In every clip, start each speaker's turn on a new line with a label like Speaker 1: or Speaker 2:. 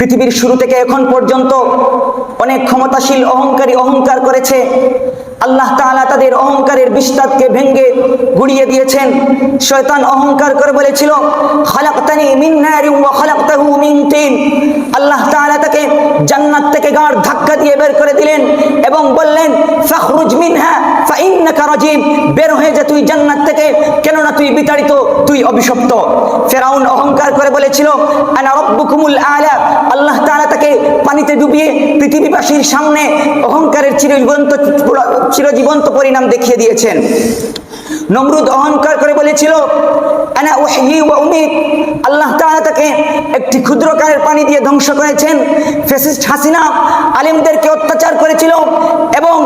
Speaker 1: পৃথিবীর শুরু থেকে এখন পর্যন্ত অনেক ক্ষমতাশীল অহংকারী অহংকার করেছে। আল্লাহ তাআলা তাদের অহংকারের বিস্তারকে ভেঙ্গে গুড়িয়ে দিয়েছেন। শয়তান অহংকার করে বলেছিল মিন মিন তিন। আল্লাহ তাআলা তাকে জান্নাত থেকে গাঁড় ধাক্কা দিয়ে বের করে দিলেন এবং বললেন মিনহা ফাইন্নাকা রাজিম বের হয়ে যা তুই জান্নাত থেকে। কেননা তুই বিতাড়িত, তুই অভিশপ্ত। ফেরাউন অহংকার করে বলেছিল আলা। আল্লাহ তাআলা তাকে পানিতে ডুবিয়ে পৃথিবীবাসীর সামনে অহংকারের চিরজীবন্ত চিরজীবন্ত পরিণাম দেখিয়ে দিয়েছেন। নমরুদ অহংকার করে বলেছিল আল্লাহ তাআলা তাকে একটি ক্ষুদ্রকারের পানি দিয়ে ধ্বংস করেছেন। ফেসিস্ট হাসিনা আলিমদেরকে অত্যাচার করেছিল এবং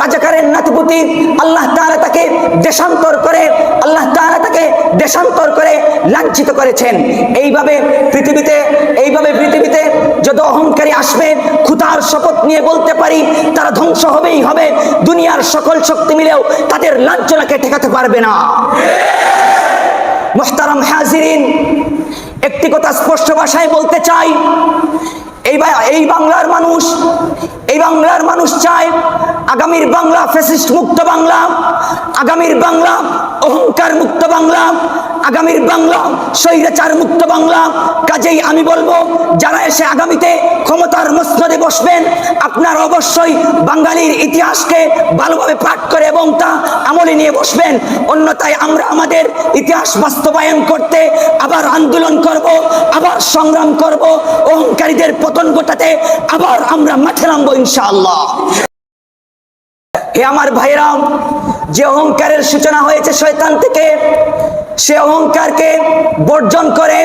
Speaker 1: রাজাকারের নাতিপুতি, আল্লাহ তাআলা তাকে দেশান্তর করে, আল্লাহ তাআলা তাকে দেশান্তর করে লাঞ্ছিত করেছেন। এইভাবে পৃথিবীতে এইভাবে পৃথিবীতে যত অহংকারী আসবে খুতার শপথ নিয়ে বলতে পারি, তারা ধ্বংস হবেই হবে। দুনিয়ার সকল শক্তি মিলেও তাদের লাঞ্ছনাকে ঠেকাতে পারবে না। মোহতারাম হাজিরিন, একটি কথা স্পষ্ট ভাষায় বলতে চাই এই এই বাংলার মানুষ এই বাংলার মানুষ চায় আগামীর বাংলা ফেসিস্ট মুক্ত বাংলা। আগামীর বাংলা, অহংকার মুক্ত বাংলা, আগামীর বাংলা, স্বৈরাচার মুক্ত বাংলা। কাজেই আমি বলব, যারা এসে আগামীতে ক্ষমতার মসনদে বসবেন, আপনারা অবশ্যই বাঙালির ইতিহাসকে ভালোভাবে পাঠ করে এবং তা আমলে নিয়ে বসবেন। অন্যথায় আমরা আমাদের ইতিহাস বাস্তবায়ন করতে আবার আন্দোলন করব, আবার সংগ্রাম করব, অহংকারীদের পতন ঘটাতে আবার আমরা মাঠে নামবো ইনশাআল্লাহ। হে আমার ভাইরা যে অহংকারের সূচনা হয়েছে শয়তান থেকে, সে অহংকারকে বর্জন করে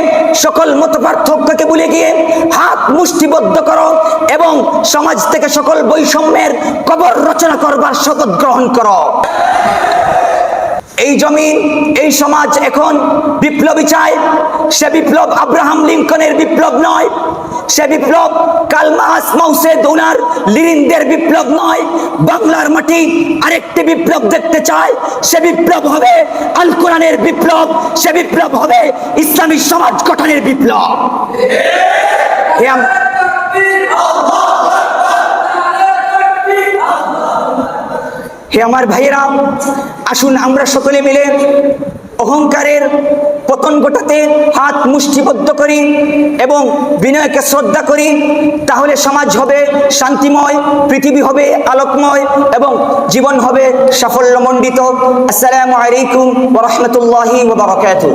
Speaker 1: সকল মত পার্থক্যকে ভুলে গিয়ে হাত মুষ্টিবদ্ধ করো এবং সমাজ থেকে সকল বৈষম্যের কবর রচনা করবার শপথ গ্রহণ করো। এই জমিন, এই সমাজ এখন বিপ্লবী চায়। সে বিপ্লব আব্রাহাম লিঙ্কনের বিপ্লব নয়। সে বিপ্লব কালমাস মাউসে দোনার লিরিনদের বিপ্লব নয়। বাংলার মাটি আরেকটি বিপ্লব দেখতে চায়। সে বিপ্লব হবে আল কোরআনের বিপ্লব। সে বিপ্লব হবে ইসলামী সমাজ গঠনের বিপ্লব। হে আমার ভাইয়েরা, আসুন আমরা সকলে মিলে অহংকারের পতন ঘটাতে হাত মুষ্টিবদ্ধ করি এবং বিনয়কে শ্রদ্ধা করি। তাহলে সমাজ হবে শান্তিময়, পৃথিবী হবে আলোকময় এবং জীবন হবে সাফল্যমণ্ডিত। আসসালামু আলাইকুম ওরহমতুল্লাহি ওবরাকাতুহ